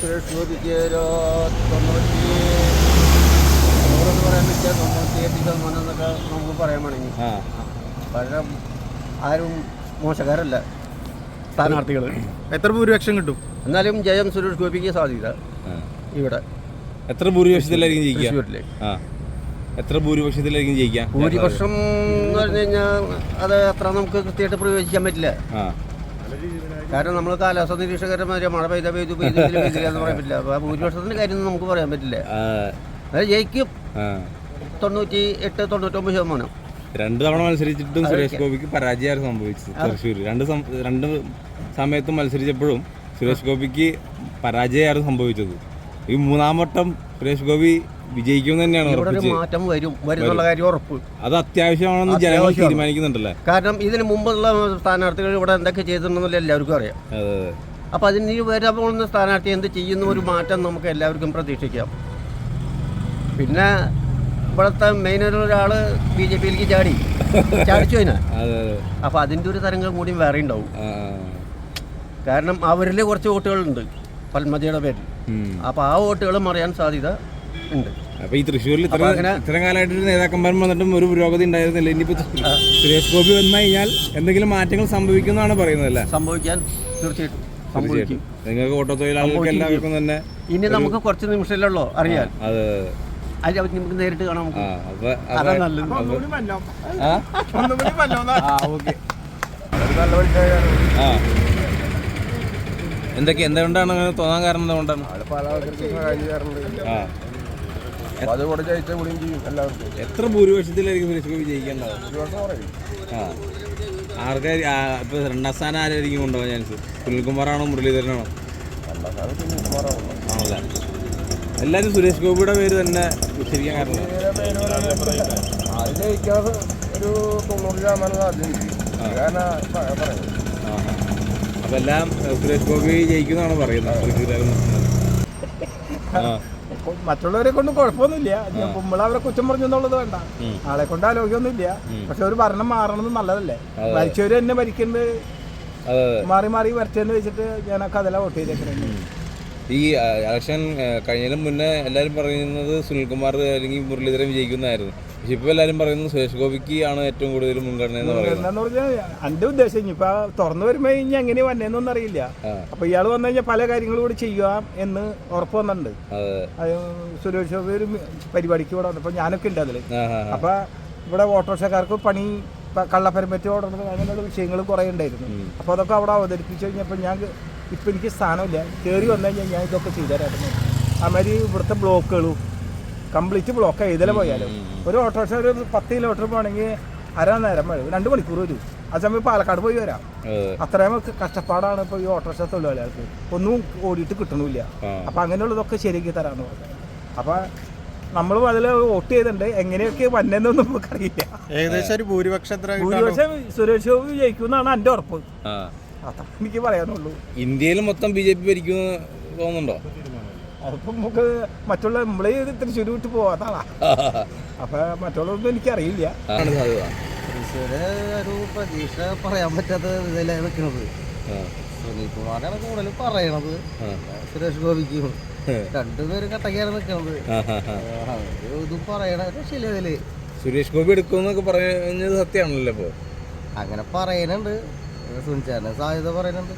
തൊണ്ണൂറ്റി നൂറെന്ന് പറയാൻ പറ്റിയ തൊണ്ണൂറ്റി എട്ട് ശതമാനം എന്നൊക്കെ നമുക്ക് പറയാൻ വേണമെങ്കിൽ ആ. പകരം ആരും മോശക്കാരല്ല. സ്ഥാനാർത്ഥികൾ എത്ര ഭൂരിപക്ഷം കിട്ടും? എന്നാലും ജയം സുരേഷ് ഗോപിക്ക് സാധ്യത ഇവിടെ. എത്ര ഭൂരിപക്ഷത്തിലായിരിക്കും ജയിക്കുക? തൃശ്ശൂരിലെ. ആ. എത്ര ഭൂരിപക്ഷത്തിലായിരിക്കും ജയിക്കുക? ഭൂരിപക്ഷം എന്ന് പറഞ്ഞു കഴിഞ്ഞാൽ അത് അത്ര നമുക്ക് കൃത്യമായിട്ട് പ്രവചിക്കാൻ പറ്റില്ല. ആ. കാരണം നമ്മൾ കാലാവസ്ഥ നിരീക്ഷകന്മാരെ മഴ പെയ്ത പെയ്തു പെയ്തു പെയ്തില്ല എന്ന് പറയാൻ പറ്റില്ല. അപ്പോൾ ഭൂരിപക്ഷത്തിന്റെ കാര്യം നമുക്ക് പറയാൻ പറ്റില്ല. അത് ജയിക്കും. തൊണ്ണൂറ്റി എട്ട് തൊണ്ണൂറ്റൊമ്പത് ശതമാനം. രണ്ട് തവണ മത്സരിച്ചിട്ടും സുരേഷ് ഗോപിക്ക് പരാജയമാണ് സംഭവിച്ചത് തൃശ്ശൂർ രണ്ട് രണ്ട് സമയത്തും മത്സരിച്ചപ്പോഴും സുരേഷ് ഗോപിക്ക് പരാജയമാണ് സംഭവിച്ചത്. ഈ മൂന്നാം വട്ടം സുരേഷ് ഗോപി വിജയിക്കും തന്നെയാണ് ഇവിടെ ഒരു മാറ്റം വരും. വരുന്നുള്ള കാര്യം ഉറപ്പ്. അത് അത്യാവശ്യമാണെന്ന് ജനങ്ങൾ തീരുമാനിക്കുന്നുണ്ടല്ലേ? കാരണം ഇതിന് മുമ്പുള്ള സ്ഥാനാർത്ഥികൾ ഇവിടെ എന്തൊക്കെ ചെയ്തിട്ടുണ്ടെന്നല്ല എല്ലാവർക്കും അറിയാം. അപ്പൊ അതിന് വരാൻ പോകുന്ന സ്ഥാനാർത്ഥി എന്ത് ചെയ്യുന്ന ഒരു മാറ്റം നമുക്ക് എല്ലാവർക്കും പ്രതീക്ഷിക്കാം. പിന്നെ ഇവിടുത്തെ മെയിൻ ഒരാൾ ബി ജെ പിയിലേക്ക് ചാടി. ചാടിച്ചു അതിനാ അപ്പൊ അതിന്റെ ഒരു തരംഗം കൂടി വേറെ ഉണ്ടാവും. കാരണം അവരിൽ കുറച്ച് വോട്ടുകളുണ്ട് പത്മജയുടെ പേരിൽ. അപ്പൊ അപ്പോൾ ആ വോട്ടുകൾ മറിയാൻ സാധ്യത ഉണ്ട്. അപ്പൊ ഈ തൃശ്ശൂരിൽ ഇത്ര ഇത്രയും കാലമായിട്ട് നേതാക്കന്മാർ നേതാക്കന്മാരും വന്നിട്ടും ഒരു പുരോഗതി ഉണ്ടായിരുന്നില്ല ഇനിയിപ്പോ സുരേഷ് ഗോപി വന്നു കഴിഞ്ഞാൽ എന്തെങ്കിലും മാറ്റങ്ങൾ സംഭവിക്കുന്നതാണ് പറയുന്നത് അല്ലേ? സംഭവിക്കാൻ തീർച്ചയായിട്ടും. സംഭവിക്കും. നിങ്ങൾക്ക് ഓട്ടോ തൊഴിലാളികൾക്ക്. എല്ലാവർക്കും തന്നെ ഇനി നമുക്ക് കുറച്ച് നിമിഷമല്ലോ അറിയാൻ. അത് അത്. നമുക്ക് നേരിട്ട് കാണാം എന്തൊക്കെ എന്തുകൊണ്ടാണ് അങ്ങനെ തോന്നാൻ കാരണം എന്തുകൊണ്ടാണ്? ആ. കൂടിയും ചെയ്യും എല്ലാവർക്കും എത്ര ഭൂരിപക്ഷത്തിലായിരിക്കും സുരേഷ് ഗോപി ജയിക്കേണ്ടത് ആ. ഇപ്പൊ രണ്ടാം സ്ഥാനം ആരായിരിക്കും കൊണ്ടുപോകാൻ ചാൻസ് സുനിൽകുമാറാണോ മുരളീധരനാണോ? ആണല്ലേ. എല്ലാവരും സുരേഷ് ഗോപിയുടെ പേര് തന്നെ ഉച്ചരിക്കാൻ കാരണം. അത് ജയിക്കാതെ ഒരു തൊണ്ണൂറ് ശതമാനം സാധ്യത കാരണം പറയുന്നത്. ആ അപ്പൊ എല്ലാം സുരേഷ് ഗോപി ജയിക്കുന്നതാണ് പറയുന്നത്? ആ. മറ്റുള്ളവരെ കൊണ്ട് കുഴപ്പമൊന്നുമില്ല. നമ്മളവരെ കുറ്റം പറഞ്ഞു എന്നുള്ളത് വേണ്ട. ആളെ കൊണ്ട് ആലോചിക്കൊന്നുമില്ല പക്ഷെ ഒരു ഭരണം മാറണം നല്ലതല്ലേ. മരിച്ചവര് തന്നെ അതെ മാറി മാറി വരച്ചെന്ന് വെച്ചിട്ട് ഞാനൊക്കെ കഥല വോട്ട് ചെയ്തേക്കുന്നു ഈ ഇലക്ഷൻ കഴിഞ്ഞതിന് മുന്നേ എല്ലാവരും പറയുന്നത് സുനിൽകുമാർ അല്ലെങ്കിൽ മുരളീധരൻ വിജയിക്കുന്നതായിരുന്നു പക്ഷെ എല്ലാരും പറയുന്നത് സുരേഷ് ഗോപിക്ക് ആണ് ഏറ്റവും കൂടുതൽ മുൻഗണന എന്ന് പറയുന്നത്. പറഞ്ഞാൽ എന്റെ ഉദ്ദേശം ഇനിയിപ്പൊ തുറന്നു വരുമ്പോ ഇനി എങ്ങനെ വന്നേന്നൊന്നും അറിയില്ല. അപ്പൊ ഇയാൾ വന്നു കഴിഞ്ഞാൽ പല കാര്യങ്ങളും കൂടി ചെയ്യാം എന്ന് ഉറപ്പ് വന്നിട്ടുണ്ട്. സുരേഷ് ഗോപി ഒരു പരിപാടിക്ക് ഇവിടെ വന്നപ്പോ ഞാനൊക്കെ ഉണ്ട് അതിൽ. അപ്പൊ ഇവിടെ ഓട്ടോറിക്ഷക്കാർക്ക് പണി കള്ളപ്പരമ്പറ്റ് ഓടുന്നത് അങ്ങനെയുള്ള വിഷയങ്ങൾ കുറേ ഉണ്ടായിരുന്നു. അപ്പോൾ അതൊക്കെ അവിടെ അവതരിപ്പിച്ചു കഴിഞ്ഞപ്പോൾ ഞാൻ ഇപ്പം എനിക്ക് സ്ഥാനമില്ല. കയറി വന്നു കഴിഞ്ഞാൽ ഞാൻ ഇതൊക്കെ ചെയ്തുതരായിരുന്നു അമാതിരി ഇവിടുത്തെ ബ്ലോക്കുകളും കംപ്ലീറ്റ് ബ്ലോക്ക് ചെയ്തല്ലേ പോയാലും. ഒരു ഓട്ടോറിക്ഷ ഒരു പത്ത് കിലോമീറ്റർ പോകണമെങ്കിൽ അര നേരം വരും. രണ്ട് മണിക്കൂർ വരും. ആ സമയം പാലക്കാട് പോയി വരാം. അതെ അത്രയും കഷ്ടപ്പാടാണ് ഇപ്പോൾ ഈ ഓട്ടോറിക്ഷ തൊഴിലാളികൾക്ക്. ഒന്നും ഓടിയിട്ട് കിട്ടണില്ല. അപ്പൊ അങ്ങനെയുള്ളതൊക്കെ ശരിയാക്കി തരാമെന്ന് പറഞ്ഞു. അപ്പം നമ്മളും അതിൽ വോട്ട് ചെയ്തിട്ടുണ്ട്. എങ്ങനെയൊക്കെ വന്നതെന്നൊന്നും നമുക്കറിയില്ല ഏകദേശം ഒരു ഭൂരിപക്ഷം ഭൂരിപക്ഷം സുരേഷ് ഗോപി ജയിക്കുമെന്നാണ് എന്റെ ഉറപ്പ്. ആ. അത്ര എനിക്ക് പറയാനുള്ളൂ. ഇന്ത്യയിൽ മൊത്തം ബി ജെ പി ഭരിക്കുമെന്ന് തോന്നുന്നുണ്ടോ? അതിപ്പം നമുക്ക് മറ്റുള്ള നമ്മളെ തൃശ്ശൂർ വിട്ട് പോകാത്തതാ അപ്പൊ മറ്റുള്ളതൊന്നും എനിക്കറിയില്ല. തൃശ്ശൂര് ഒരു പ്രതീക്ഷ പറയാൻ പറ്റാത്ത ഇതിലാണ് നിൽക്കുന്നത് ആ, സുനിൽ കുമാറാണ് കൂടുതൽ പറയണത്. സുരേഷ് ഗോപിക്കും. രണ്ടുപേരും കട്ടക്കാണ് നിൽക്കുന്നത്. ഇത് പറയണ ശരിയതിൽ സുരേഷ് ഗോപി എടുക്കുമെന്നൊക്കെ പറഞ്ഞത് സത്യമാണല്ലോ ഇപ്പോ. അങ്ങനെ പറയുന്നുണ്ട് സുനിച്ചാറിന് സാധ്യത പറയുന്നുണ്ട്.